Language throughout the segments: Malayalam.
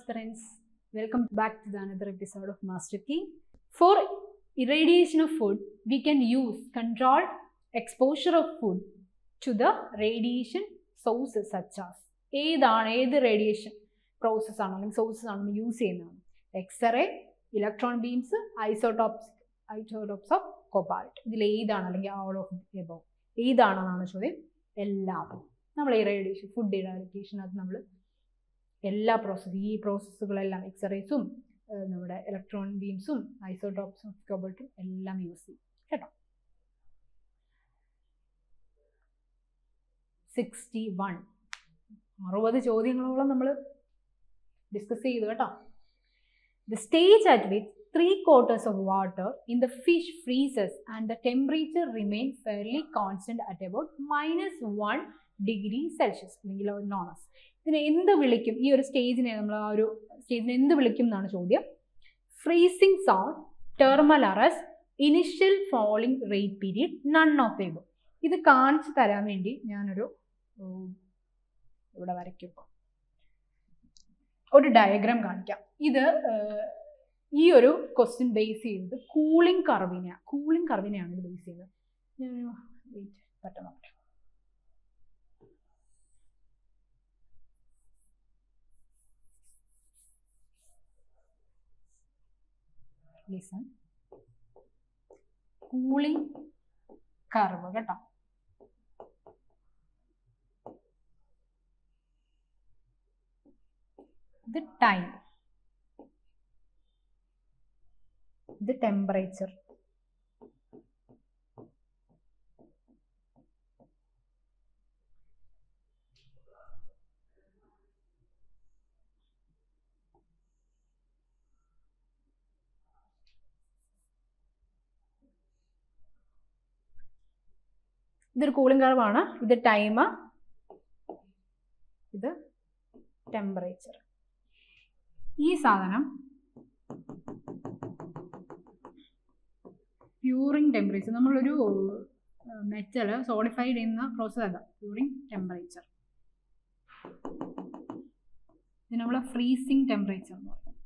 aspirants. Welcome back to the another episode of Master Key. For irradiation of food, we can use controlled exposure of food to the radiation sources such as ഏതാണ് ഏത് റേഡിയേഷൻ പ്രോസസ് ആണോ അല്ലെങ്കിൽ സോഴ്സസ് ആണോ നമ്മൾ യൂസ് ചെയ്യുന്നത് x ray electron beams isotopes isotopes of cobalt ഇതിൽ ഏതാണ് അല്ലെങ്കിൽ ഓൾ ഓഫ് എബോ ഏതാണെന്നാണ് ചോദ്യം എല്ലാം നമ്മൾ ഈ റേഡിയേഷൻ ഫുഡ് ഇറാഡിക്കേഷൻ അത് നമ്മൾ എല്ലാ പ്രോസസ്സ് ഈ പ്രോസസ്സുകളെല്ലാം എക്സറേസും നമ്മുടെ ഇലക്ട്രോൺ ബീംസും ഐസോടോപ്സും കോബൾട്ടും എല്ലാം യൂസ് ചെയ്യും. കേട്ടോ? സിക്സ്റ്റി വൺ അറുപത് ചോദ്യങ്ങളോളം നമ്മൾ ഡിസ്കസ് ചെയ്തു കേട്ടോ. The stage at which three quarters of water in the fish freezes and the temperature remain fairly constant at about minus one degree Celsius അല്ലെങ്കിൽ നോണസ് ഇതിനെ എന്ത് വിളിക്കും? ഈ ഒരു സ്റ്റേജിനെ നമ്മൾ ആ ഒരു സ്റ്റേജിനെ എന്ത് വിളിക്കും എന്നാണ് ചോദ്യം. Freezing zone thermal arrest initial falling rate period none of above ഇത് കാണിച്ചു തരാൻ വേണ്ടി ഞാനൊരു ഇവിടെ വരയ്ക്കും ഒരു ഡയഗ്രാം കാണിക്കാം. ഇത് ഈ ഒരു ക്വസ്റ്റ്യൻ ബേസ് ചെയ്തത് കൂളിംഗ് കർവിനെയാണ് കൂളിംഗ് കർവിനെയാണ് ഇത് ബേസ് ചെയ്യുന്നത് ഞാൻ വെയിറ്റ് പറ്റാൻ ലിസൺ കൂളിംഗ് കർവ് കേട്ടോ. ഇത് ടൈം ഇത് ടെമ്പറേച്ചർ ഇതൊരു കൂളിംഗ് കർവാണ് ഇത് ടൈം ഇത് ടെമ്പറേച്ചർ ഈ സാധനം പ്യൂറിങ് ടെമ്പറേച്ചർ നമ്മളൊരു മെറ്റൽ സോളിഫൈഡ് ചെയ്യുന്ന പ്രോസസ് അല്ല. പ്യൂറിങ് ടെമ്പറേച്ചർ ഇത് നമ്മൾ ഫ്രീസിങ് ടെമ്പറേച്ചർ എന്ന് പറയും.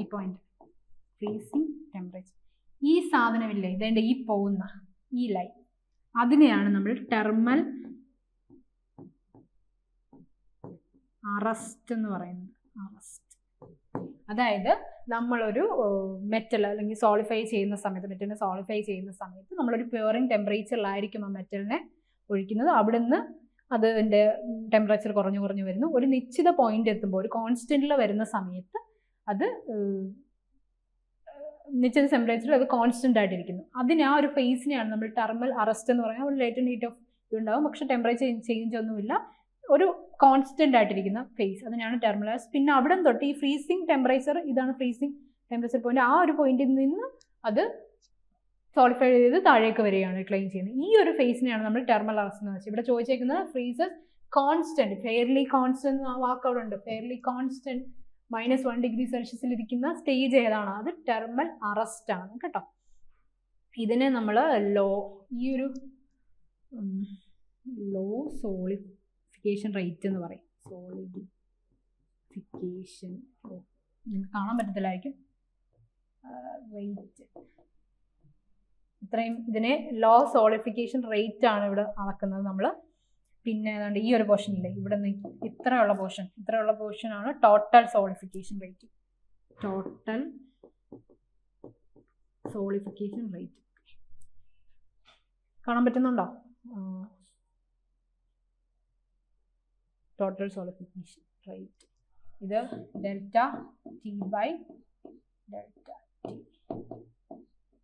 ഈ പോയിന്റ് ഫ്രീസിങ് ടെമ്പറേച്ചർ ഈ സാധനമില്ലേ ഇതേണ്ട ഈ പോകുന്ന ഈ ലൈൻ അതിനെയാണ് നമ്മൾ ടെർമൽ അറസ്റ്റ് എന്ന് പറയുന്നത്. അറസ്റ്റ് അതായത് നമ്മളൊരു മെറ്റൽ അല്ലെങ്കിൽ സോളിഫൈ ചെയ്യുന്ന സമയത്ത് മെറ്റലിനെ സോളിഫൈ ചെയ്യുന്ന സമയത്ത് നമ്മളൊരു പ്യൂറിങ് ടെമ്പറേച്ചറിലായിരിക്കും ആ മെറ്റലിനെ ഒഴിക്കുന്നത്. അവിടുന്ന് അതിന്റെ ടെമ്പറേച്ചർ കുറഞ്ഞു കുറഞ്ഞു വരുന്നു. ഒരു നിശ്ചിത പോയിന്റ് എത്തുമ്പോൾ ഒരു കോൺസ്റ്റന്റിൽ വരുന്ന സമയത്ത് അത് നിശ്ചിത ടെമ്പറേച്ചറിൽ അത് കോൺസ്റ്റന്റ് ആയിട്ടിരിക്കുന്നു. അതിന് ആ ഒരു ഫേസിനെയാണ് നമ്മൾ ടെർമൽ അറസ്റ്റ് എന്ന് പറയുന്നത് ഒരു ലേറ്റൻ ഹീറ്റ് ഓഫ് ഇതുണ്ടാവും. പക്ഷേ ടെമ്പറേച്ചർ ചേഞ്ച് ഒന്നുമില്ല. ഒരു കോൺസ്റ്റന്റ് ആയിട്ടിരിക്കുന്ന ഫേസ് അതിനാണ് ടെർമലസ് പിന്നെ അവിടെ തൊട്ട് ഈ ഫ്രീസിങ് ടെമ്പറേച്ചർ ഇതാണ് ഫ്രീസിങ് ടെമ്പറേച്ചർ പോയിന്റ് ആ ഒരു പോയിന്റിൽ നിന്ന് അത് സോളിഫൈ ചെയ്ത് താഴേക്ക് വരികയാണ് ക്ലെയിം ചെയ്യുന്നത്. ഈ ഒരു ഫേസിനെയാണ് നമ്മൾ ടെർമൽ അറസ്റ്റ് എന്ന് വെച്ചാൽ ഇവിടെ ചോദിച്ചേക്കുന്നത് ഫ്രീസസ് കോൺസ്റ്റന്റ് ഫെയർലി കോൺസ്റ്റന്റ് ആ വാക്ക് അവിടെ ഉണ്ട്. Fairly constant minus one degree സെൽഷ്യസിൽ ഇരിക്കുന്ന സ്റ്റേജ് ഏതാണ്? അത് ടെർമൽ അറസ്റ്റ് ആണ് കേട്ടോ. ഇതിനെ നമ്മൾ ലോ ഈ ഒരു ലോ സോളിഫിക്കേഷൻ റേറ്റ് എന്ന് പറയും. സോളിഫിക്കേഷൻ നിങ്ങൾക്ക് കാണാൻ പറ്റത്തില്ലായിരിക്കും. ഇത്രയും ഇതിനെ ലോ സോളിഫിക്കേഷൻ റേറ്റ് ആണ് ഇവിടെ അളക്കുന്നത് നമ്മൾ പിന്നെ ഏതാണ്ട് ഈ ഒരു പോർഷൻ ഇല്ലേ? ഇവിടെ നിന്ന് ഇത്രയുള്ള പോർഷൻ ഇത്രയുള്ള പോർഷൻ ആണ് total solidification rate total solidification rate കാണാൻ പറ്റുന്നുണ്ടോ? ടോട്ടൽ സോളിഫിക്കേഷൻ റേറ്റ് ഇത് delta T by delta T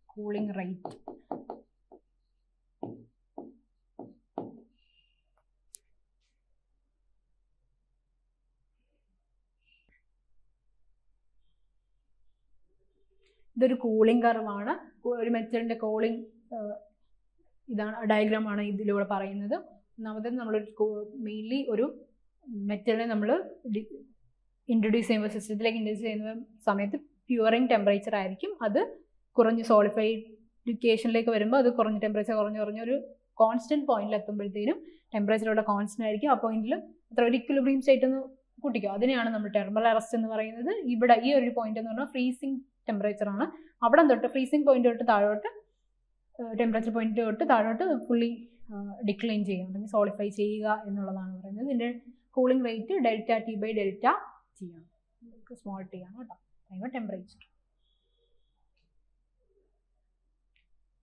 cooling rate ഇതൊരു കൂളിംഗ് കർവാണ് ഒരു മെറ്റലിന്റെ കോളിംഗ് ഇതാണ് ഡയഗ്രാമാണ് ഇതിലൂടെ പറയുന്നത്. ഒന്നാമത് നമ്മളൊരു മെയിൻലി ഒരു മെറ്റലിനെ നമ്മൾ ഇൻട്രൊഡ്യൂസ് ചെയ്യുമ്പോൾ സിസ്റ്റത്തിലേക്ക് ഇൻട്രൊഡ്യൂസ് ചെയ്യുന്ന സമയത്ത് പ്യുവറിങ് ടെമ്പറേച്ചർ ആയിരിക്കും. അത് കുറഞ്ഞ് സോളിഫൈഡിക്കേഷനിലേക്ക് വരുമ്പോൾ അത് കുറഞ്ഞ ടെമ്പറേച്ചർ കുറഞ്ഞ് കുറഞ്ഞ് ഒരു കോൺസ്റ്റന്റ് പോയിന്റിൽ എത്തുമ്പോഴത്തേനും ടെമ്പറേച്ചർ ഇവിടെ കോൺസ്റ്റന്റ് ആയിരിക്കും. ആ പോയിന്റിൽ അത്ര ഒരു ഇക്വിലിബ്രിയം സ്റ്റേറ്റ് ഒന്ന് കൂട്ടിക്കും. അതിനെയാണ് നമ്മൾ ടെർമൽ അറസ്റ്റ് എന്ന് പറയുന്നത്. ഇവിടെ ഈ ഒരു പോയിന്റ് എന്ന് പറഞ്ഞാൽ ഫ്രീസിങ് ടെമ്പറേച്ചർ ആണ്. അവിടെ തൊട്ട് ഫ്രീസിങ് പോയിന്റ് തൊട്ട് താഴോട്ട് ടെമ്പറേച്ചർ പോയിന്റ് തൊട്ട് താഴോട്ട് ഫുള്ളി ഡിക്ലൈൻ ചെയ്യുക അല്ലെങ്കിൽ സോളിഫൈ ചെയ്യുക എന്നുള്ളതാണ് പറയുന്നത്. ഇതിന്റെ cooling rate delta T by delta T ആണ്. സ്മോൾ ടി ആണ് കേട്ടോ. ടെമ്പറേച്ചർ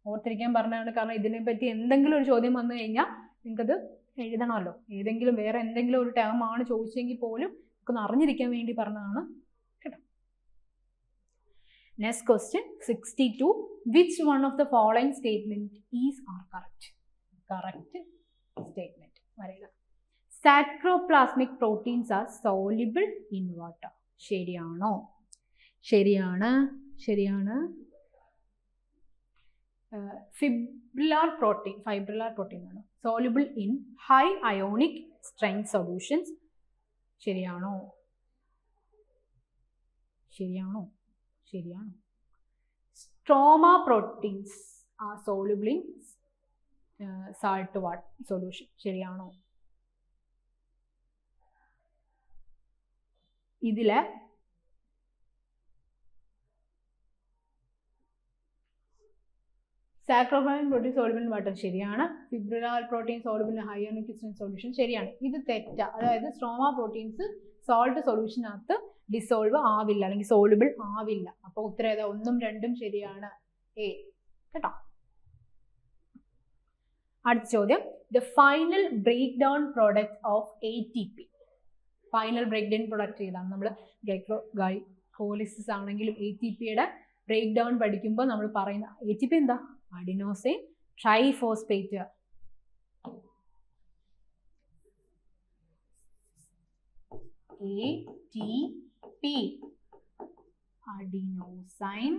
ഓർത്തിരിക്കാൻ പറഞ്ഞതാണ്. കാരണം ഇതിനെ പറ്റി എന്തെങ്കിലും ഒരു ചോദ്യം വന്നു കഴിഞ്ഞാൽ നിങ്ങൾക്കത് എഴുതണമല്ലോ. ഏതെങ്കിലും വേറെ എന്തെങ്കിലും ഒരു ടേം ആണ് ചോദിച്ചെങ്കിൽ പോലും നമുക്കൊന്ന് അറിഞ്ഞിരിക്കാൻ വേണ്ടി പറഞ്ഞതാണ് next question sixty two which one of the following statement is are correct correct statement പറയുക sarcoplasmic proteins are soluble in water ശരിയാണോ ശരിയാണ്. ശരിയാണ് ഫിബ്രിലാർ പ്രോട്ടീൻ ഫൈബ്രിലാർ പ്രോട്ടീൻ ആണ്. Soluble in high ionic strength solutions ശരിയാണോ? ശരിയാണോ? ശരിയാണോ. സ്ട്രോമ പ്രോട്ടീൻസ് ആ soluble in salt water solution ശരിയാണോ? ഇതിൽ സാക്രോഫൈൻ പ്രോട്ടീൻ സോളിബിൾ വാട്ടർ ശരിയാണ്. Fibrillar protein soluble high ionic solution ശരിയാണ്. ഇത് തെറ്റ. അതായത് സ്ട്രോമ പ്രോട്ടീൻസ് സോൾട്ട് സൊല്യൂഷനകത്ത് ഡിസോൾവ് ആവില്ല അല്ലെങ്കിൽ സോളിബിൾ ആവില്ല. അപ്പോൾ ഉത്തരം ഏതാ? ഒന്നും രണ്ടും ശരിയാണ്. എ കേട്ടോ? അടുത്ത ചോദ്യം. The final break down product of A T P final break down product ഏതാണ്? നമ്മൾ ഗൈക്രോ ഗൈക്കോലിസിസ് ആണെങ്കിലും എ ടി പിയുടെ ബ്രേക്ക് ഡൗൺ പഠിക്കുമ്പോൾ നമ്മൾ പറയുന്ന എ ടി പി എന്താ? Adenosine triphosphate A T P adenosine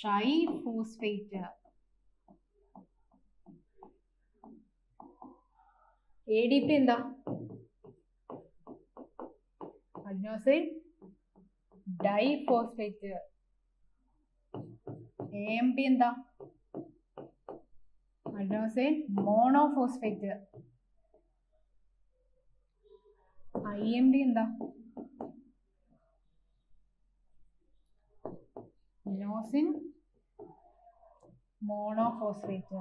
triphosphate. A D P എന്താ? Adenosine diphosphate. A M P എന്താ adenosine monophosphate. I M D എന്താ? Inosine monophosphate.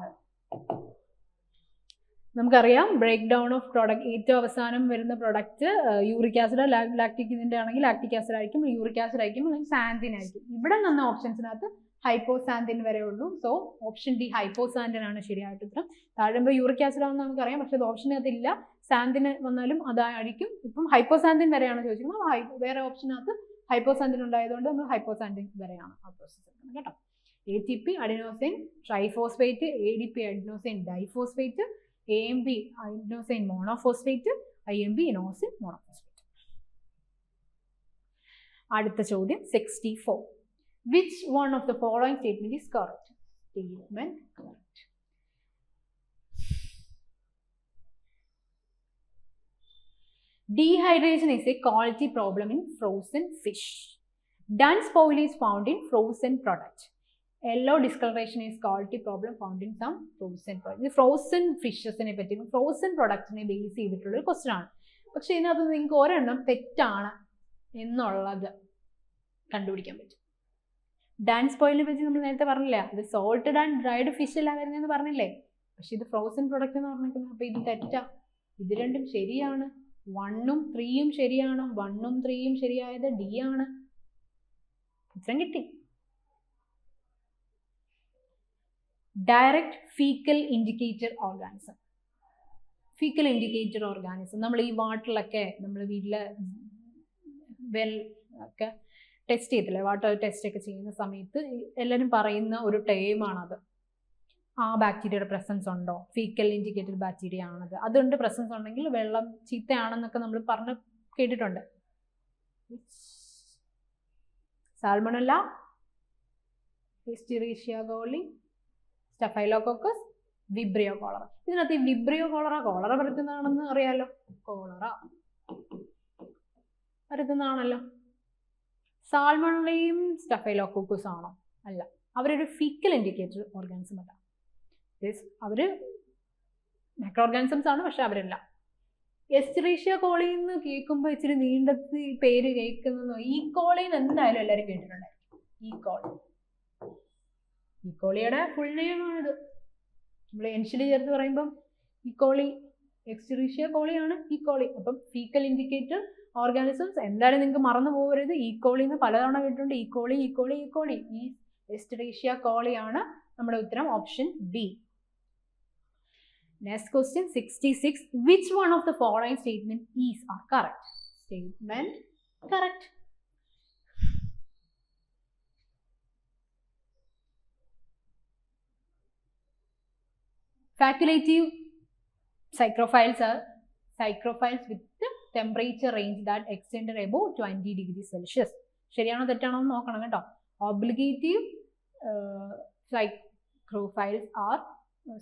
നമുക്കറിയാം ബ്രേക്ക് ഡൗൺ ഓഫ് പ്രോഡക്റ്റ് ഏറ്റവും അവസാനം വരുന്ന പ്രോഡക്റ്റ് യൂറിക് ആസിഡ് ലാക്ടിക് ഇതിന്റെ ആണെങ്കിൽ ലാക്ടിക് ആസിഡ് ആയിരിക്കും യൂറിക് ആസിഡ് ആയിരിക്കും അല്ലെങ്കിൽ സാന്തിൻ ആയിരിക്കും ഇവിടെ നിന്ന ഓപ്ഷൻസിനകത്ത് ഹൈപ്പോസാന്തിൻ വരെ ഉള്ളൂ. സോ ഓപ്ഷൻ ഡി ഹൈപ്പോസാൻഡിൻ ആണ് ശരിയായിട്ട് ഉത്തരം. താഴുമ്പോൾ യൂറിക് ആസിഡ് ആണെന്ന് നമുക്കറിയാം. പക്ഷേ അത് ഓപ്ഷനകത്ത് അതില്ല സാന്തിന് വന്നാലും അതായിരിക്കും. ഇപ്പം ഹൈപ്പോസാൻഡിൻ വരെയാണ് ചോദിച്ചിരിക്കുന്നത്. വേറെ ഓപ്ഷനകത്ത് ഹൈപ്പോസാൻഡിൻ ഉണ്ടായതുകൊണ്ട് നമ്മൾ ഹൈപ്പോസാൻഡിൻ വരെയാണ് പ്രോസസ്സ് കേട്ടോ. A T P adenosine triphosphate A D P adenosine diphosphate A M B adenosine monophosphate I M B inosine monophosphate അടുത്ത ചോദ്യം sixty four which one of the following statement is correct? Statement correct. Dehydration is a quality problem in frozen fish. Dun spoil is found in frozen product. Yellow discoloration is quality problem found in some frozen product. ഇത് fishes ഫിഷസിനെ പറ്റി frozen പ്രൊഡക്റ്റിനെ ബേസ് ചെയ്തിട്ടുള്ള ഒരു question ആണ് പക്ഷെ ഇതിനകത്ത് നിങ്ങൾക്ക് ഒരെണ്ണം തെറ്റാണ് എന്നുള്ളത് കണ്ടുപിടിക്കാൻ പറ്റും ഡാൻസ് സ്പോയിലിനെ പറ്റി നമ്മൾ നേരത്തെ പറഞ്ഞില്ലേ? ഇത് സോൾട്ടഡ് ആൻഡ് ഡ്രൈഡ് ഫിഷ് അല്ല വരുന്നതെന്ന് പറഞ്ഞില്ലേ? പക്ഷെ ഇത് ഫ്രോസൺ പ്രൊഡക്റ്റ് എന്ന് പറഞ്ഞിരിക്കുന്നത് അപ്പോൾ ഇത് തെറ്റാ. ഇത് രണ്ടും ശരിയാണ്. വണ്ണും ത്രീയും ശരിയാണ്. വണ്ണും ത്രീയും ശരിയായത് ഡി ആണ്. ഉത്തരം കിട്ടി. Direct faecal indicator organism faecal indicator organism നമ്മൾ ഈ വാട്ടറിലൊക്കെ നമ്മൾ വീട്ടിലെ വെൽ ഒക്കെ ടെസ്റ്റ് ചെയ്തില്ലേ? വാട്ടർ ടെസ്റ്റ് ഒക്കെ ചെയ്യുന്ന സമയത്ത് എല്ലാവരും പറയുന്ന ഒരു ടൈമാണത് ആ ബാക്ടീരിയയുടെ പ്രസൻസ് ഉണ്ടോ? ഫീക്കൽ ഇൻഡിക്കേറ്റഡ് ബാക്ടീരിയ ആണത്. അതുകൊണ്ട് പ്രസൻസ് ഉണ്ടെങ്കിൽ വെള്ളം ചീത്തയാണെന്നൊക്കെ നമ്മൾ പറഞ്ഞ് കേട്ടിട്ടുണ്ട്. Salmonella coli staphylococcus vibrio cholera ഇതിനകത്ത് ഈ വിബ്രിയോ കോളറ കോളറ പരത്തുന്നതാണെന്ന് അറിയാലോ? കോളറ പരത്തുന്നതാണല്ലോ. സാൽമണലയും സ്റ്റഫൈലോക്കോക്കസ് ആണോ അല്ല. അവരൊരു ഫിക്കൽ ഇൻഡിക്കേറ്റർ ഓർഗാനിസം അല്ല. അവർ മൈക്രോ ഓർഗാനിസംസ് ആണ് പക്ഷെ അവരല്ല. എസ്റ്റിറേഷ്യ കോളി എന്ന് കേൾക്കുമ്പോൾ ഇച്ചിരി നീണ്ട പേര് കേൾക്കുന്നു ഈ കോളിന്ന് എന്തായാലും എല്ലാവരും കേട്ടിട്ടുണ്ടായിരിക്കും. ഈ കോളി ഈ കോളിയുടെ ഫുൾ നമ്മൾ എൻഷിൽ ചേർത്ത് പറയുമ്പം ഈ കോളി എക്സ്റ്റിറേഷ്യ കോളിയാണ് ഈ കോളി അപ്പം ഫീക്കൽ ഇൻഡിക്കേറ്റർ ഓർഗാനിസംസ് എന്തായാലും നിങ്ങൾക്ക് മറന്നു പോകരുത്. ഈ കോളി എന്ന് പലതവണ കേട്ടിട്ടുണ്ട്. ഈ കോളി ഈ കോളി ഈ എസ്റ്റിറീഷ്യ കോളിയാണ് നമ്മുടെ ഉത്തരം. Option B next question sixty six which one of the following statement is are correct statement correct Facultative psychrophiles are psychrophiles with temperature range that extend above 20 degree Celsius ശരിയാണോ തെറ്റാണോ എന്ന് നോക്കണം കേട്ടോ. Obligate psychrophiles are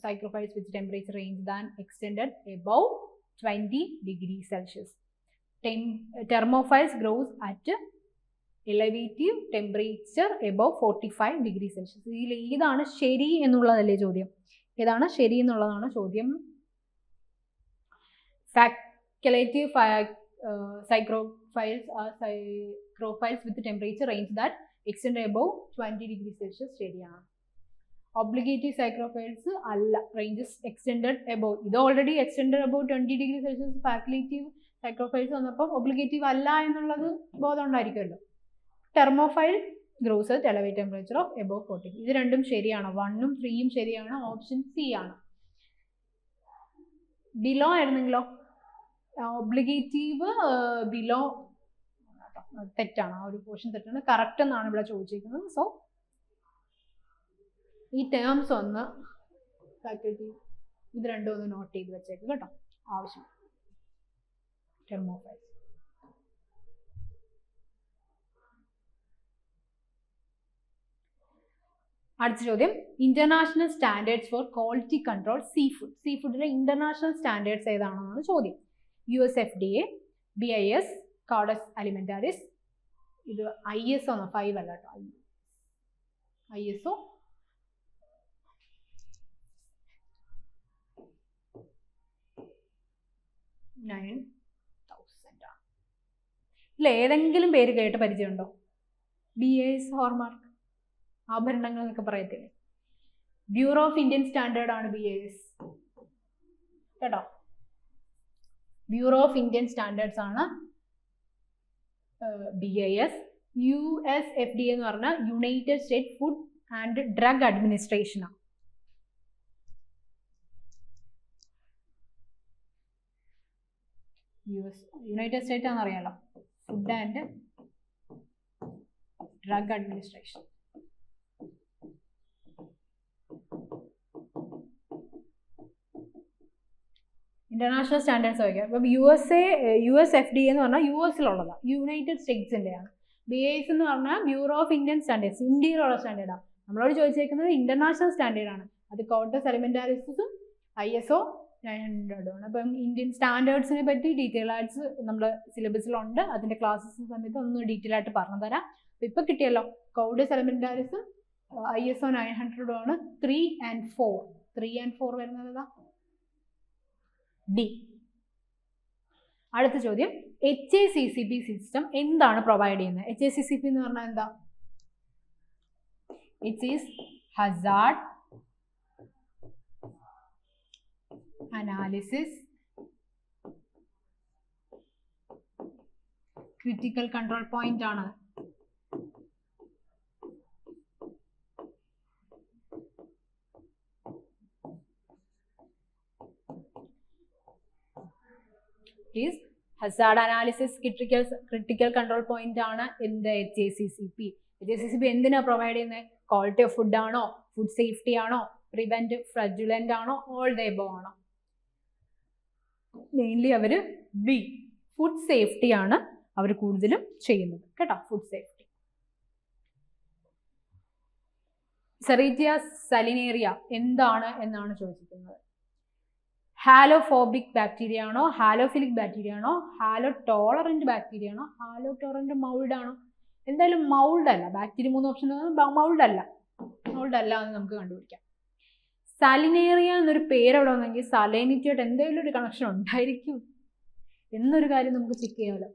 psychrophiles with temperature range than extend above twenty degree Celsius thermophiles grows at elevated temperature above forty five degree Celsius ഇതിൽ ഏതാണ് ശരി എന്നുള്ളതല്ലേ ചോദ്യം? ഏതാണ് ശരി എന്നുള്ളതാണ് ചോദ്യം. Facultative psychrophiles are psychrophiles with temperature range that extend above twenty degree Celsius ശരിയാണ് ഒബ്ലിഗേറ്റീവ് സൈക്രോഫൈൽസ് അല്ല റേഞ്ചസ് എക്സ്റ്റെൻഡഡ് എബവ് ഇത് already extended above twenty degree Celsius facultative psychrophiles വന്നപ്പോൾ ഒബ്ലിഗേറ്റീവ് അല്ല എന്നുള്ളത് ബോധം ഉണ്ടായിരിക്കുമല്ലോ. Thermophile grows at elevate temperature of above forty ഇത് രണ്ടും ശരിയാണ്. വണ്ണും ത്രീയും ശരിയാണ്. ഓപ്ഷൻ സി ആണ്. ബിലോ ആയിരുന്നെങ്കിലോ? ഒബ്ലിഗേറ്റീവ് ബിലോ തെറ്റാണ്. ആ ഒരു പോർഷൻ തെറ്റാണ്. കറക്റ്റ് എന്നാണ് ഇവിടെ ചോദിച്ചിരിക്കുന്നത്. സോ ഈ ടേംസ് ഒന്ന് ഫാക്കൽറ്റി ഇത് രണ്ടും ഒന്ന് നോട്ട് ചെയ്ത് വെച്ചേക്ക് കേട്ടോ. ആവശ്യം ടെർമോഫൈസ് അടുത്ത ചോദ്യം. International standards for quality control seafood see ഫുഡിലെ ഇന്റർനാഷണൽ സ്റ്റാൻഡേർഡ്സ് ഏതാണെന്നാണ് ചോദ്യം. U S F D A B I S codex alimentarius ഇത് ഐ എസ് ഒന്നോ ഫൈവ് അല്ല കേട്ടോ I S O nine thousand ആണ് ഇതിൽ ഏതെങ്കിലും പേര് കേട്ട് പരിചയമുണ്ടോ? ബി എസ് ഹോർമാർക്ക് ആഭരണങ്ങൾ എന്നൊക്കെ പറയത്തില്ലേ? ബ്യൂറോ ഓഫ് ഇന്ത്യൻ സ്റ്റാൻഡേർഡ് ആണ് ബി എസ് കേട്ടോ? ബ്യൂറോ ഓഫ് ഇന്ത്യൻ സ്റ്റാൻഡേർഡ്സ് ആണ് B I S U S F D എന്ന് പറഞ്ഞാൽ United State food and drug അഡ്മിനിസ്ട്രേഷനാണ് U S United State ആണെന്ന് അറിയാലോ food and drug administration international standards വയ്ക്കാം അപ്പം U S A U S F D എന്ന് പറഞ്ഞാൽ യു എസിലുള്ളതാണ് യുണൈറ്റഡ് സ്റ്റേറ്റ്സിന്റെയാണ് ബി എസ് എന്ന് പറഞ്ഞാൽ ബ്യൂറോ ഓഫ് ഇന്ത്യൻ സ്റ്റാൻഡേർഡ്സ് ഇന്ത്യയിലുള്ള സ്റ്റാൻഡേർഡാണ് നമ്മളോട് ചോദിച്ചേക്കുന്നത് ഇന്റർനാഷണൽ സ്റ്റാൻഡേർഡാണ് അത് കോട്ടസ് എലിമെന്റാരിസും ഐ എസ് ഒ നയൻ അപ്പം ഇന്ത്യൻ സ്റ്റാൻഡേർഡ്സിനെ പറ്റി ഡീറ്റെയിൽ ആയിട്ട് നമ്മുടെ സിലബസിലുണ്ട് അതിന്റെ ക്ലാസ്സസ് സമയത്ത് ഒന്ന് ഡീറ്റെയിൽ ആയിട്ട് പറഞ്ഞു തരാം. അപ്പം ഇപ്പം കിട്ടിയല്ലോ. കോഡസ് എലിമെന്റാരിസും ഐ എസ് ഒ നയൻ ഹൺഡ്രഡും ആണ്. Three and four three and four വരുന്നത് ഡി. അടുത്ത ചോദ്യം. H A C C P system എന്താണ് പ്രൊവൈഡ് ചെയ്യുന്നത്? H A C C P എന്ന് പറഞ്ഞാൽ എന്താ? It is hazard analysis critical control point ആണ്. Is hazard analysis critical critical control point ആണ് എന്ത് H A C C P H A C C P എന്തിനാ പ്രൊവൈഡ് ചെയ്യുന്നത് ക്വാളിറ്റി ഓഫ് ഫുഡ് ആണോ? ഫുഡ് സേഫ്റ്റി ആണോ? പ്രിവെന്റ് ഫ്രജുലന്റ് ആണോ? ഓൾ ദ എബോ ആണോ? മെയിൻലി അവർ ബി ഫുഡ് സേഫ്റ്റി ആണ് അവർ കൂടുതലും ചെയ്യുന്നത്. കേട്ടോ? ഫുഡ് സേഫ്റ്റി സെറീറ്റിയ സലിനേറിയ എന്താണ് എന്നാണ് ചോദിച്ചിരിക്കുന്നത്? ഹാലോഫോബിക് ബാക്ടീരിയ ആണോ? ഹാലോഫിലിക് ബാക്ടീരിയ ആണോ? ഹാലോ ടോളറന്റ് ബാക്ടീരിയ ആണോ? ഹാലോ ടോളറന്റ് മൗൾഡ് ആണോ? എന്തായാലും മൗൾഡ് അല്ല. ബാക്ടീരിയ മൂന്ന് ഓപ്ഷൻ മൗൾഡ് അല്ല. മൗൾഡ് അല്ല എന്ന് നമുക്ക് കണ്ടുപിടിക്കാം. സാലിനേറിയ എന്നൊരു പേര് അവിടെ വന്നെങ്കിൽ സലൈനിറ്റിയായിട്ട് എന്തെങ്കിലും ഒരു കണക്ഷൻ ഉണ്ടായിരിക്കും. എന്നൊരു കാര്യം നമുക്ക് ചെക്ക് ചെയ്യാമല്ലോ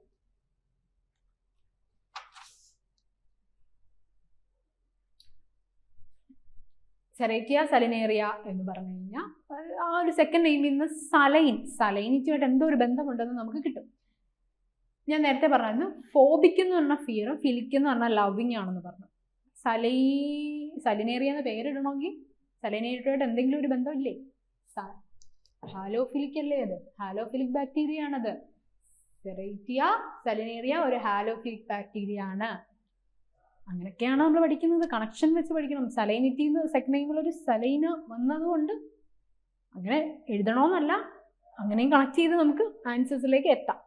സെറേറ്റിയ സലിനേറിയ എന്ന് പറഞ്ഞു കഴിഞ്ഞാൽ ആ ഒരു സെക്കൻഡ് നെയിമിൽ നിന്ന് സലൈൻ സലൈനിറ്റുമായിട്ട് എന്തോ ഒരു ബന്ധമുണ്ടെന്ന് നമുക്ക് കിട്ടും. ഞാൻ നേരത്തെ പറഞ്ഞായിരുന്നു ഫോബിക് എന്ന് പറഞ്ഞ ഫിയർ ഫിലിക് പറഞ്ഞാൽ ലവിങ് ആണെന്ന് പറഞ്ഞു. സലൈ സലിനേറിയ എന്ന് പേരിടണമെങ്കിൽ സലൈനേറ്റുമായിട്ട് എന്തെങ്കിലും ഒരു ബന്ധമില്ലേ? ഹാലോഫിലിക് അല്ലേ അത്? ഹാലോഫിലിക് ബാക്ടീരിയ ആണത്. സെറേറ്റിയ സലിനേറിയ ഒരു ഹാലോഫിലിക് ബാക്ടീരിയ ആണ്. അങ്ങനെയൊക്കെയാണ് നമ്മൾ പഠിക്കുന്നത്? കണക്ഷൻ വെച്ച് പഠിക്കണം. സലൈനിറ്റി എന്ന് സെക്കൻഡ് ഒരു സലൈന വന്നതുകൊണ്ട് അങ്ങനെ എഴുതണമെന്നല്ല അങ്ങനെയും കണക്ട് ചെയ്ത് നമുക്ക് ആൻസേഴ്സിലേക്ക് എത്താം.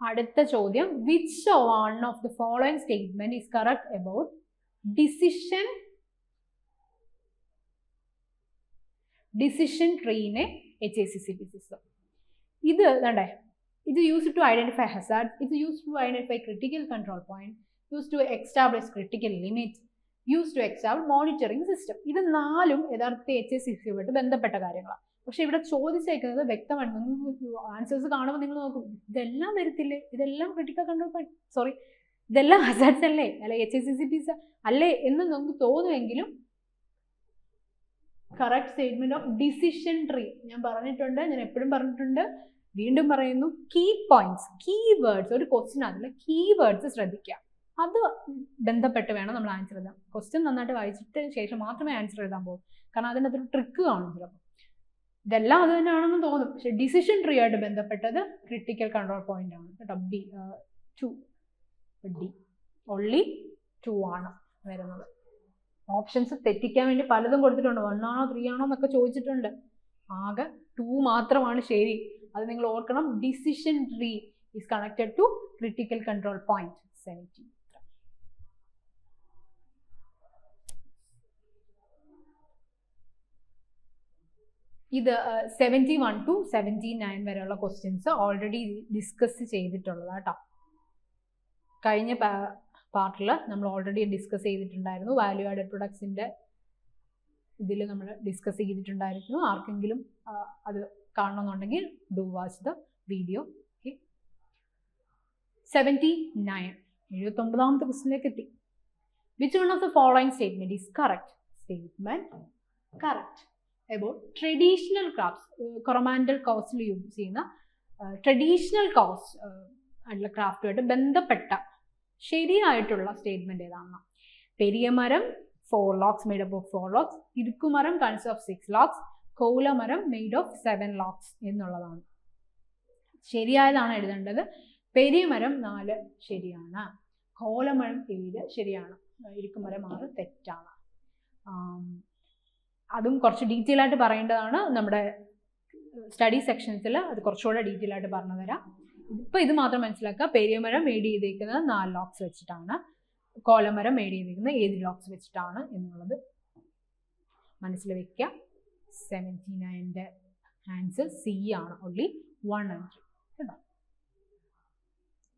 അടുത്ത ചോദ്യം which one of the following statement is correct about decision decision ട്രീനെ H A C C system ഇത് വേണ്ടേ ഇത് യൂസ് ടു ഐഡന്റിഫൈ ഹസാർഡ് ഇത് use to identify critical control point use to establish critical limit use to എക്സ്റ്റാബ് monitoring system ഇത് നാലും യഥാർത്ഥത്തിൽ എച്ച് എസ് സി സിയുമായിട്ട് ബന്ധപ്പെട്ട കാര്യങ്ങളാണ് പക്ഷെ ഇവിടെ ചോദിച്ചേക്കുന്നത് വ്യക്തമാണ്. ആൻസേഴ്സ് കാണുമ്പോൾ നിങ്ങൾ നോക്കും. ഇതെല്ലാം വരത്തില്ലേ? ഇതെല്ലാം ക്രിട്ടിക്കൽ കൺട്രോൾ പോയിന്റ് സോറി ഇതെല്ലാം ഹസാർഡ്സ് അല്ലേ? അല്ലെ H S C C P അല്ലേ എന്ന് നമുക്ക് തോന്നുമെങ്കിലും correct statement of decision tree ഞാൻ പറഞ്ഞിട്ടുണ്ട് ഞാൻ എപ്പോഴും പറഞ്ഞിട്ടുണ്ട്. വീണ്ടും പറയുന്നു കീ പോയിന്റ്സ് കീ വേർഡ്സ് ഒരു ക്വസ്റ്റ്യൻ അതിൽ കീ വേർഡ്സ് ശ്രദ്ധിക്കുക. അത് ബന്ധപ്പെട്ട് വേണം നമ്മൾ ആൻസർ എഴുതാം ക്വസ്റ്റ്യൻ നന്നായിട്ട് വായിച്ചിട്ട് ശേഷം മാത്രമേ ആൻസർ എഴുതാൻ പോകും. കാരണം അതിനകത്തൊരു ട്രിക്ക് കാണും ചിലപ്പോൾ. ഇതെല്ലാം അത് തന്നെയാണെന്ന് തോന്നും. പക്ഷെ ഡിസിഷൻ ട്രീ ആയിട്ട് ബന്ധപ്പെട്ടത് ക്രിട്ടിക്കൽ കൺട്രോൾ പോയിന്റ് ആണ്. കേട്ടോ B to D only two ആണ് വരുന്നത്. ഓപ്ഷൻസ് തെറ്റിക്കാൻ വേണ്ടി പലതും കൊടുത്തിട്ടുണ്ട്. വൺ ആണോ ത്രീ ആണോ എന്നൊക്കെ ചോദിച്ചിട്ടുണ്ട്. ആകെ ടു മാത്രമാണ് ശരി. അത് നിങ്ങൾ ഓർക്കണം. Decision tree is connected to critical control point seventy ഇത് seventy one to seventy nine വരെയുള്ള ക്വസ്റ്റ്യൻസ് ഓൾറെഡി ഡിസ്കസ് ചെയ്തിട്ടുള്ളതാണ് കേട്ടോ കഴിഞ്ഞ പാർട്ടിൽ നമ്മൾ ഓൾറെഡി ഡിസ്കസ് ചെയ്തിട്ടുണ്ടായിരുന്നു. വാല്യൂ ആഡഡ് പ്രൊഡക്ട്സിന്റെ ഇതിൽ നമ്മൾ ഡിസ്കസ് ചെയ്തിട്ടുണ്ടായിരുന്നു. ആർക്കെങ്കിലും അത് കാണണമെന്നുണ്ടെങ്കിൽ do watch the video okay seventy nine എഴുപത്തൊമ്പതാമത്തെ ക്വസ്റ്റിനിലേക്ക് എത്തി. Which one of the following statement is correct statement correct about traditional crafts Coromandel കോസ്റ്റിൽ use ചെയ്യുന്ന ട്രഡീഷണൽ കോസ്റ്റ് ആയിട്ടുള്ള ക്രാഫ്റ്റുമായിട്ട് ബന്ധപ്പെട്ട ശരിയായിട്ടുള്ള സ്റ്റേറ്റ്മെന്റ് ഏതാണ്? പെരിയമരം four logs made up of four logs ഇടുക്കുമരം കൺസ് of six logs കോലമരം മെയ്ഡ് ഓഫ് സെവൻ ലോക്സ് എന്നുള്ളതാണ്. ശരിയായതാണ് എഴുതേണ്ടത്. പെരിമരം നാല് ശരിയാണ്. കോലമരം ഏഴ് ശരിയാണ്. ഇരിക്കുമരം ആറ് തെറ്റാണ്. അതും കുറച്ച് ഡീറ്റെയിൽ ആയിട്ട് പറയേണ്ടതാണ്. നമ്മുടെ സ്റ്റഡി സെക്ഷൻസിൽ അത് കുറച്ചുകൂടെ ഡീറ്റെയിൽ ആയിട്ട് പറഞ്ഞു തരാം. ഇപ്പം ഇത് മാത്രം മനസ്സിലാക്കുക. പെരിയമരം മേഡ് ചെയ്തേക്കുന്നത് നാല് ലോക്സ് വെച്ചിട്ടാണ്. കോലമരം മേഡ് ചെയ്തേക്കുന്നത് ഏത് ലോക്സ് വെച്ചിട്ടാണ് എന്നുള്ളത് മനസ്സിൽ വെക്കുക. സെവന്റി നയന്റെ ആൻസർ സി ആണ് ഓൺലി വൺ ആൻഡ് കേട്ടോ?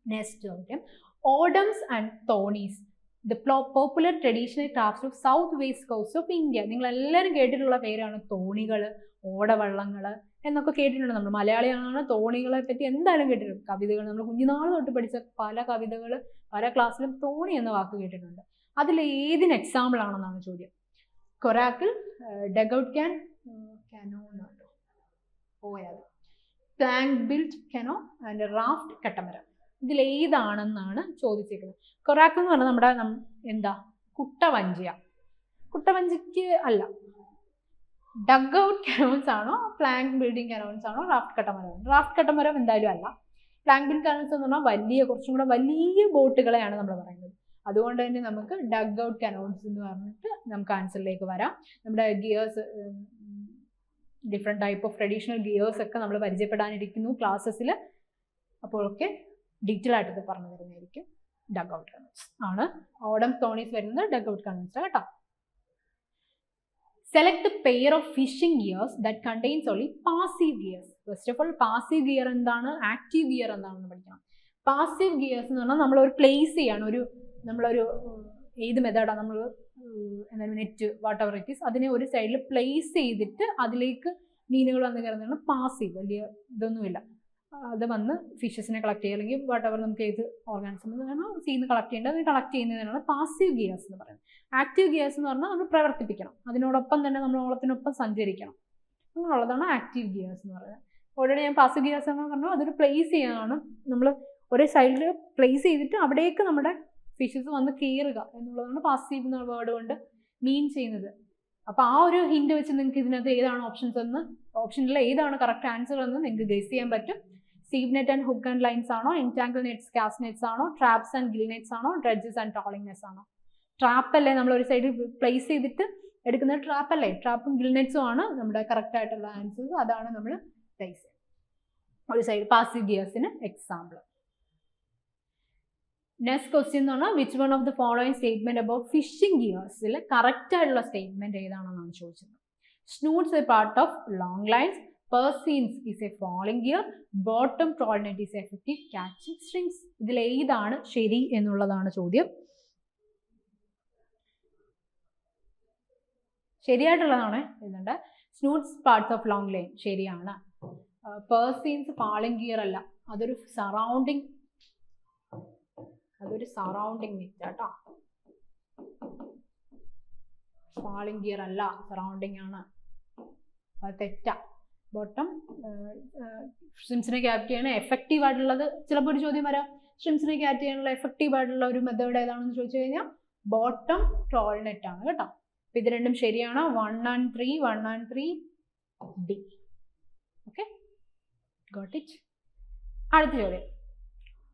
നെക്സ്റ്റ് ചോദ്യം ഓഡംസ് and തോണീസ് the popular traditional crafts of south west coast of India നിങ്ങൾ എല്ലാവരും കേട്ടിട്ടുള്ള പേരാണ് തോണികൾ ഓടവള്ളങ്ങൾ എന്നൊക്കെ കേട്ടിട്ടുണ്ട് നമ്മൾ മലയാളികളാണ് തോണികളെ പറ്റി എന്തായാലും കേട്ടിട്ടുണ്ട്. കവിതകൾ നമ്മൾ കുഞ്ഞുനാൾ തൊട്ട് പഠിച്ച പല കവിതകൾ പല ക്ലാസ്സിലും തോണി എന്ന വാക്ക് കേട്ടിട്ടുണ്ട്. അതിൽ ഏതിന് എക്സാമ്പിൾ ആണെന്നാണ് ചോദ്യം? കൊറാക്കിൾ ഡെഗൌട്ട് ക്യാൻ കനോ എന്നാണ് പോയത് plank built canoe and raft കട്ടമരം. ഇതിൽ ഏതാണെന്നാണ് ചോദിച്ചേക്കുന്നത്. കൊറാക്ക് എന്ന് പറഞ്ഞാൽ നമ്മുടെ എന്താ? കുട്ടവഞ്ചിയ. കുട്ടവഞ്ചിക്ക് അല്ല. ഡഗ് ഔട്ട് കനോൺസ് ആണോ? പ്ലാങ്ക് ബിൽഡിംഗ് കനോൺസ് ആണോ? റാഫ്റ്റ് കട്ടമരം. റാഫ്റ്റ് കട്ടമരം എന്തായാലും അല്ല. പ്ലാങ്ക് ബിൽഡ് കനോൺസ് എന്ന് പറഞ്ഞാൽ വലിയ കുറച്ചും കൂടെ വലിയ ബോട്ടുകളെയാണ് നമ്മൾ പറയുന്നത്. അതുകൊണ്ട് തന്നെ നമുക്ക് ഡഗ് ഔട്ട് കനോൺസ് എന്ന് പറഞ്ഞിട്ട് നമുക്ക് ആൻസറിലേക്ക് വരാം. നമ്മുടെ gears different type of traditional gears ഒക്കെ നമ്മൾ പരിചയപ്പെടാനിരിക്കുന്നു ക്ലാസ്സസിൽ അപ്പോഴൊക്കെ ഡീറ്റെയിൽ ആയിട്ട് പറഞ്ഞു തരുന്നതായിരിക്കും ഡഗ് ഔട്ട് കണോൺസ് ആണ് ഓടം തോണീസ് വരുന്നത് ഡഗ് ഔട്ട് കണോൺസ് കേട്ടോ. Select the pair of fishing gears that contains only passive gears first of all passive gear എന്താണ്? ആക്റ്റീവ് ഗിയർ എന്താണെന്ന് പഠിക്കണം. പാസീവ് ഗിയേഴ്സ് എന്ന് പറഞ്ഞാൽ നമ്മളൊരു പ്ലേസ് ചെയ്യാണ്. ഒരു നമ്മളൊരു ഏത് മെത്തേഡാണ് നമ്മൾ എന്താണ് net whatever it is അതിനെ ഒരു സൈഡിൽ പ്ലേസ് ചെയ്തിട്ട് അതിലേക്ക് മീനുകൾ വന്ന് കയറുന്നതാണ് പാസീവ് വലിയ ഇതൊന്നുമില്ല. അത് വന്ന് ഫിഷസിനെ കളക്ട് ചെയ്യുക അല്ലെങ്കിൽ വാട്ട് എവർ നമുക്ക് ഏത് ഓർഗാനിസം വേണോ സീന്ന് കളക്ട് ചെയ്യേണ്ടത് അത് കളക്ട് ചെയ്യുന്നതിനാണ് പാസീവ് ഗിയേഴ്സ് എന്ന് പറയുന്നത്. ആക്റ്റീവ് ഗിയേഴ്സ് എന്ന് പറഞ്ഞാൽ നമ്മൾ പ്രവർത്തിപ്പിക്കണം. അതിനോടൊപ്പം തന്നെ നമ്മൾ ഓളത്തിനൊപ്പം സഞ്ചരിക്കണം. അങ്ങനെയുള്ളതാണ് ആക്റ്റീവ് ഗിയേഴ്സ് എന്ന് പറയുന്നത്. ഓൾറെഡി ഞാൻ പാസീവ് ഗിയേഴ്സ് എന്ന് പറഞ്ഞാൽ അതൊരു പ്ലേസ് ചെയ്യാനാണ് നമ്മൾ ഒരേ സൈഡിൽ പ്ലേസ് ചെയ്തിട്ട് അവിടേക്ക് നമ്മുടെ ഫിഷസ് വന്ന് കീറുക എന്നുള്ളതാണ് പാസീവ് എന്ന വേർഡ് കൊണ്ട് മീൻ ചെയ്യുന്നത്. അപ്പൊ ആ ഒരു ഹിന്റ് വെച്ച് നിങ്ങൾക്ക് ഇതിനകത്ത് ഏതാണ് ഓപ്ഷൻസ് എന്ന് ഓപ്ഷനിൽ ഏതാണ് കറക്റ്റ് ആൻസർ എന്ന് നിങ്ങൾക്ക് ഗേസ് ചെയ്യാൻ പറ്റും. Sieve net and hook and lines ആണോ ഇന്റാങ്കിൾ നെറ്റ്സ് കാസ് നെറ്റ്സ് ആണോ ട്രാപ്സ് ആൻഡ് ഗിൽ നെറ്റ്സ് ആണോ ഡ്രഡ്ജസ് ആൻഡ് ടോളിംഗ് നെറ്റ്സ് ആണോ? ട്രാപ്പ് അല്ലേ നമ്മൾ ഒരു സൈഡിൽ പ്ലേസ് ചെയ്തിട്ട് എടുക്കുന്ന ട്രാപ്പ് അല്ലേ? ട്രാപ്പും ഗിൽ നെറ്റ്സും ആണ് നമ്മുടെ കറക്റ്റ് ആയിട്ടുള്ള ആൻസേഴ്സ് അതാണ് നമ്മൾ പ്ലേസ് ഒരു സൈഡ് പാസീവ് ഗിയേഴ്സിന് എക്സാമ്പിൾ നെക്സ്റ്റ് ക്വസ്റ്റ്യൻ എന്ന് പറഞ്ഞാൽ which one of the following statement about fishing ഗിയേഴ്സിൽ correct ആയിട്ടുള്ള സ്റ്റേറ്റ്മെന്റ് ഏതാണെന്നാണ് ചോദിച്ചത്? Snoods a part of long lines purse seines is a falling gear bottom trawl net is effective catching strings ഇതിൽ ഏതാണ് ശരി എന്നുള്ളതാണ് ചോദ്യം. ശരിയായിട്ടുള്ളതാണ്? എഴുതേണ്ട. Snoods parts of long line ശരിയാണ്. പേഴ്സീൻസ് ഫോളിംഗ് ഗിയർ അല്ല. അതൊരു സറൗണ്ടിങ് അതൊരു സറൗണ്ടിങ് നെറ്റ് കേട്ടോ ഫാളിംഗ് ഗിയർ അല്ല സറൗണ്ടിങ് ആണ്. അത് തെറ്റാ. ബോട്ടം സ്ട്രിംസിനെ ക്യാപ്റ്റ് ചെയ്യണ എഫക്റ്റീവ് ആയിട്ടുള്ളത് ചിലപ്പോൾ ഒരു ചോദ്യം വരാം. സ്ട്രിംസിനെ ക്യാപ്റ്റ് ചെയ്യാനുള്ള എഫക്റ്റീവ് ആയിട്ടുള്ള ഒരു മെത്തേഡ് ഏതാണെന്ന് ചോദിച്ചു കഴിഞ്ഞാൽ ബോട്ടം ട്രോൾ നെറ്റ് ആണ് കേട്ടോ. അപ്പൊ ഇത് രണ്ടും ശരിയാണ്? One and three one and three D okay got it അടുത്ത ചോദ്യം.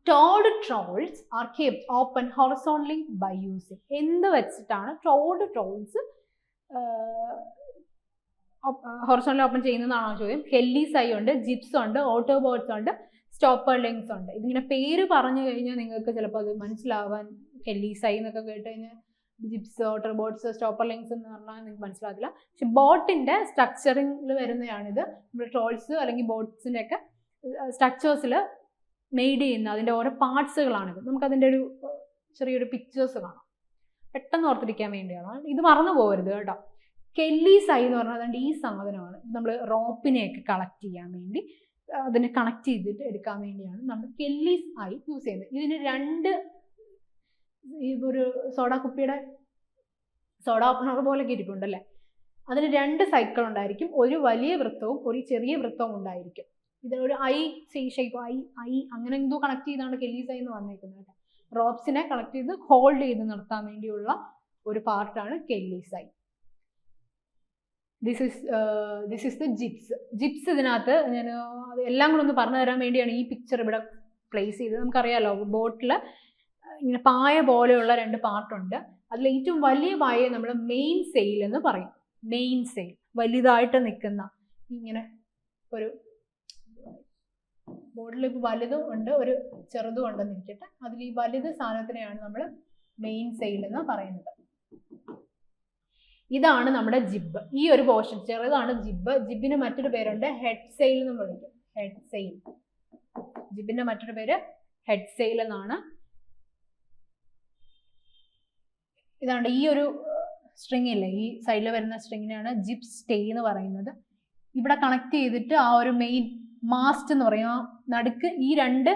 Towed trawls are kept open horizontally by using എന്ത് വെച്ചിട്ടാണ് ടോഡ് ട്രോൾസ് ഹൊറസോണിൽ ഓപ്പൺ ചെയ്യുന്നതാണോ ചോദ്യം? ഹെല്ലീസ് ഐ ഉണ്ട് ജിപ്സ് ഉണ്ട് ഓട്ടോബോട്ട്സ് ഉണ്ട് സ്റ്റോപ്പർ ലിങ്സ് ഉണ്ട്. ഇതിങ്ങനെ പേര് പറഞ്ഞു കഴിഞ്ഞാൽ നിങ്ങൾക്ക് ചിലപ്പോൾ അത് മനസ്സിലാവാൻ ഹെല്ലീസ് എന്നൊക്കെ കേട്ട് കഴിഞ്ഞാൽ ജിപ്സ് ഓട്ടർ ബോട്ട്സ് സ്റ്റോപ്പർ ലിങ്സ് എന്ന് പറഞ്ഞാൽ നിങ്ങൾക്ക് മനസ്സിലാകില്ല പക്ഷെ ബോട്ടിന്റെ സ്ട്രക്ചറിങ്ങിൽ വരുന്നതാണിത്. നമ്മുടെ ട്രോൾസ് അല്ലെങ്കിൽ ബോട്ട്സിന്റെ ഒക്കെ സ്ട്രക്ചേഴ്സിൽ മെയ്ഡ് ചെയ്യുന്ന അതിന്റെ ഓരോ പാർട്സുകളാണിത് നമുക്കതിന്റെ ഒരു ചെറിയൊരു പിക്ചേഴ്സ് കാണാം. പെട്ടെന്ന് ഓർത്തിരിക്കാൻ വേണ്ടിയാണ്. ഇത് മറന്നു പോകരുത് കേട്ടോ. കെല്ലി സൈ എന്ന് പറഞ്ഞാൽ അതുകൊണ്ട് ഈ സാധനമാണ്. നമ്മൾ റോപ്പിനെയൊക്കെ കളക്ട് ചെയ്യാൻ വേണ്ടി അതിനെ കണക്ട് ചെയ്തിട്ട് എടുക്കാൻ വേണ്ടിയാണ് നമ്മൾ കെല്ലീസ് ഐ യൂസ് ചെയ്യുന്നത്. ഇതിന് രണ്ട് ഒരു സോഡ കുപ്പിയുടെ സോഡ ഓപ്പണർ പോലെ ഇരിപ്പുണ്ടല്ലേ അതിന് രണ്ട് സൈക്കിൾ ഉണ്ടായിരിക്കും. ഒരു വലിയ വൃത്തവും ഒരു ചെറിയ വൃത്തവും ഉണ്ടായിരിക്കും. ഇതിനൊരു I C shape I I അങ്ങനെ എന്തോ കണക്ട് ചെയ്താണ് കെല്ലീസ് ഐ എന്ന് വന്നേക്കുന്നത് കേട്ടോ. റോപ്സിനെ കണക്ട് ചെയ്ത് ഹോൾഡ് ചെയ്ത് നിർത്താൻ വേണ്ടിയുള്ള ഒരു പാർട്ടാണ് Kelly's eye. This is this is the gypsy gypsy ഇതിനകത്ത് ഞാൻ എല്ലാം കൂടെ ഒന്ന് പറഞ്ഞു തരാൻ വേണ്ടിയാണ് ഈ പിക്ചർ ഇവിടെ പ്ലേസ് ചെയ്തത്. നമുക്കറിയാലോ ബോട്ടിൽ ഇങ്ങനെ പായ പോലെയുള്ള രണ്ട് പാർട്ടുണ്ട് അതിൽ ഏറ്റവും വലിയ പായയെ നമ്മൾ മെയിൻ സെയിൽ എന്ന് പറയും. മെയിൻ സെയിൽ വലുതായിട്ട് നിൽക്കുന്ന ഇങ്ങനെ ഒരു ബോർഡിൽ ഇപ്പോൾ വലുതും ഉണ്ട് ഒരു ചെറുതും ഉണ്ടെന്ന് ഇരിക്കട്ടെ. അതിൽ ഈ വലുത് സാധനത്തിനെയാണ് നമ്മൾ മെയിൻ സെയിൽ എന്ന് പറയുന്നത്. ഇതാണ് നമ്മുടെ ജിബ്. ഈ ഒരു പോർഷൻ ചെറുതാണ് ജിബ്. ജിബിന് മറ്റൊരു പേരുണ്ട് ഹെഡ് സെയിൽ എന്ന് വിളിക്കും. ഹെഡ് സെയിൽ ജിബിന്റെ മറ്റൊരു പേര് ഹെഡ് സെയിൽ എന്നാണ്. ഇതാണ് ഈ ഒരു സ്ട്രിങ് ഇല്ലേ? ഈ സൈഡിൽ വരുന്ന സ്ട്രിങ്ങിനാണ് ജിബ് സ്റ്റേ എന്ന് പറയുന്നത്. ഇവിടെ കണക്ട് ചെയ്തിട്ട് ആ ഒരു മെയിൻ മാസ്റ്റ് എന്ന് പറയും. ആ നടുക്ക് ഈ രണ്ട്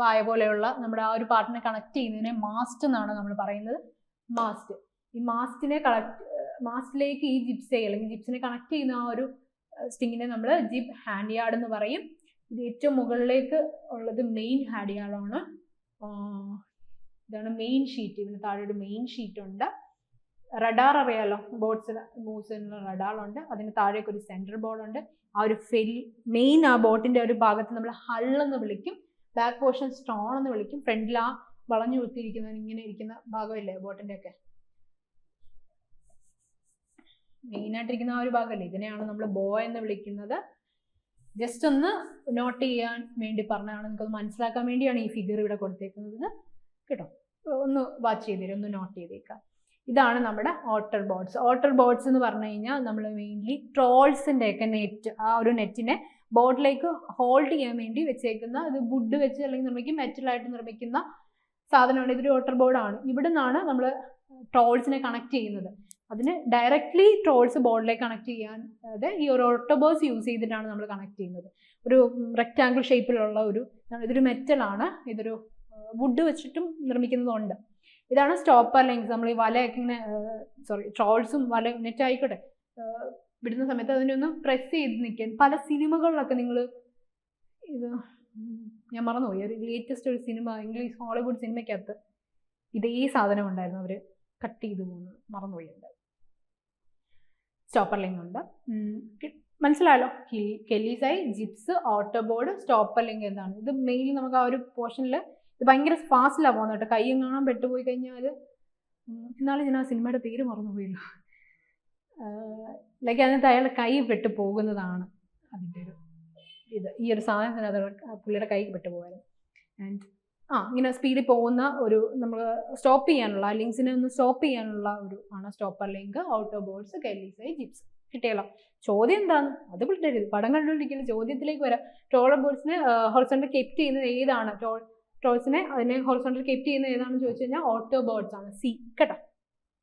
വായ പോലെയുള്ള നമ്മുടെ ആ ഒരു പാർട്ടിനെ കണക്ട് ചെയ്യുന്നതിനെ മാസ്റ്റ് എന്നാണ് നമ്മൾ പറയുന്നത്. മാസ്റ്റ് ഈ മാസ്റ്റിനെ കണക്ട് മാസ്റ്റിലേക്ക് ഈ ജിപ്സെ അല്ലെങ്കിൽ ജിപ്സിനെ കണക്ട് ചെയ്യുന്ന ആ ഒരു സ്റ്റിങ്ങിനെ നമ്മൾ ജിപ് ഹാൻഡ് യാർഡ് എന്ന് പറയും. ഇത് ഏറ്റവും മുകളിലേക്ക് ഉള്ളത് മെയിൻ ഹാൻഡ് യാർഡാണ് ഇതാണ് മെയിൻ ഷീറ്റ് ഇതിന് താഴെ ഒരു മെയിൻ ഷീറ്റ് ഉണ്ട്. റഡാർ അറിയാലോ ബോട്ട്സിൽ മൂവ്സിനുള്ള റഡാറുണ്ട് അതിന് താഴേക്ക് ഒരു സെൻട്രൽ ബോർഡ് ഉണ്ട്. ആ ഒരു ഫെൽ മെയിൻ ആ ബോട്ടിന്റെ ഒരു ഭാഗത്ത് നമ്മൾ ഹള്ളെന്ന് വിളിക്കും. ബാക്ക് പോർഷൻ സ്ട്രോൺ എന്ന് വിളിക്കും. ഫ്രണ്ടിൽ ആ വളഞ്ഞു കുത്തിയിരിക്കുന്ന ഇങ്ങനെ ഇരിക്കുന്ന ഭാഗമില്ലേ ബോട്ടിന്റെ ഒക്കെ? മെയിൻ മെയിനായിട്ടിരിക്കുന്ന ആ ഒരു ഭാഗമല്ലേ? ഇതിനെയാണ് നമ്മൾ ബോ എന്ന് വിളിക്കുന്നത്. ജസ്റ്റ് ഒന്ന് നോട്ട് ചെയ്യാൻ വേണ്ടി പറഞ്ഞാണ് നിങ്ങൾക്ക് മനസ്സിലാക്കാൻ വേണ്ടിയാണ് ഈ ഫിഗർ ഇവിടെ കൊടുത്തേക്കുന്നത്. കേട്ടോ? ഒന്ന് വാച്ച് ചെയ്തേരും ഒന്ന് നോട്ട് ചെയ്തേക്കാം ഇതാണ് നമ്മുടെ ഓട്ടർ ബോട്ട്സ് ഓട്ടർ ബോട്ട്സ് എന്ന് പറഞ്ഞു കഴിഞ്ഞാൽ നമ്മൾ മെയിൻലി ട്രോൾസിന്റെ ഒക്കെ നെറ്റ് ആ ഒരു നെറ്റിനെ ബോട്ടിലേക്ക് ഹോൾഡ് ചെയ്യാൻ വേണ്ടി വെച്ചേക്കുന്ന ഇത് വുഡ് വെച്ച് അല്ലെങ്കിൽ നിർമ്മിക്കും മെറ്റലായിട്ട് നിർമ്മിക്കുന്ന സാധനമാണ്. ഇതൊരു ഓട്ടർ ബോർഡാണ് ഇവിടെ നിന്നാണ് നമ്മൾ ട്രോൾസിനെ കണക്ട് ചെയ്യുന്നത്. അതിന് ഡയറക്റ്റ്ലി ട്രോൾസ് ബോർഡിലേക്ക് കണക്ട് ചെയ്യാൻ അതായത് ഈ ഒരു ഓട്ടോബോസ് യൂസ് ചെയ്തിട്ടാണ് നമ്മൾ കണക്ട് ചെയ്യുന്നത്. ഒരു റെക്റ്റാങ്കിൾ ഷേപ്പിലുള്ള ഒരു ഇതൊരു മെറ്റലാണ് ഇതൊരു വുഡ് വെച്ചിട്ടും നിർമ്മിക്കുന്നതുണ്ട്. ഇതാണ് സ്റ്റോപ്പർ ലിങ്സ് നമ്മൾ ഈ വലയൊക്കെ ഇങ്ങനെ സോറി ട്രോൾസും വല നെറ്റ് ആയിക്കോട്ടെ. വിടുന്ന സമയത്ത് അതിനൊന്ന് പ്രസ് ചെയ്ത് നിൽക്കാൻ. പല സിനിമകളിലൊക്കെ നിങ്ങൾ ഇത് ഞാൻ മറന്നുപോയി. ഒരു ലേറ്റസ്റ്റ് ഒരു സിനിമ ഇംഗ്ലീഷ് ഹോളിവുഡ് സിനിമയ്ക്കകത്ത് ഇതേ സാധനം ഉണ്ടായിരുന്നു അവർ കട്ട് ചെയ്തു പോകുന്നത് മറന്നുപോയി സ്റ്റോപ്പർ ലിങ് ഉണ്ട്. മനസ്സിലായല്ലോ? കെല്ലീസായി ജിപ്സ് ഓട്ടോബോർഡ് സ്റ്റോപ്പർ ലിങ് എന്താണ് ഇത് മെയിൻ നമുക്ക് ആ ഒരു പോർഷനിൽ ഇത് ഭയങ്കര ഫാസ്റ്റിലാണ് പോകുന്നത് കേട്ടോ. കയ്യും കാണാൻ പെട്ടുപോയി കഴിഞ്ഞാൽ എന്നാലും ഞാൻ ആ സിനിമയുടെ പേര് മറന്നുപോയല്ലോ. ലൈക്ക് അതിനകത്ത് അയാളുടെ കൈ പെട്ട് പോകുന്നതാണ് അതിന്റെ ഒരു ഇത്. ഈ ഒരു സാധനത്തിന് അത് പുള്ളിയുടെ കൈ പെട്ട് പോകാനും ആൻഡ് ആ ഇങ്ങനെ സ്പീഡിൽ പോകുന്ന ഒരു നമ്മൾ സ്റ്റോപ്പ് ചെയ്യാനുള്ള ലിങ്ക്സിനെ ഒന്ന് സ്റ്റോപ്പ് ചെയ്യാനുള്ള ഒരു ആണ് stopper link otter boards Kelly's eye gypsy കിട്ടിയല്ലോ. ചോദ്യം എന്താണ്? അത് വിട്ടരുത്. പടം കണ്ടുകൊണ്ടിരിക്കുന്ന ചോദ്യത്തിലേക്ക് വരാം. ട്രോളർ ബോർഡ്സിന് ഹൊറിസോണ്ടൽ കെപ്റ്റ് ചെയ്യുന്നത് ഏതാണ്? ട്രോൾ ട്രോൾസിനെ അതിനെ ഹോറിസോണ്ടൽ കെപ്റ്റ് ചെയ്യുന്ന ഏതാണെന്ന് ചോദിച്ചു കഴിഞ്ഞാൽ ഓട്ടോ ബേർഡ്സ് ആണ്. സി. കേട്ടോ?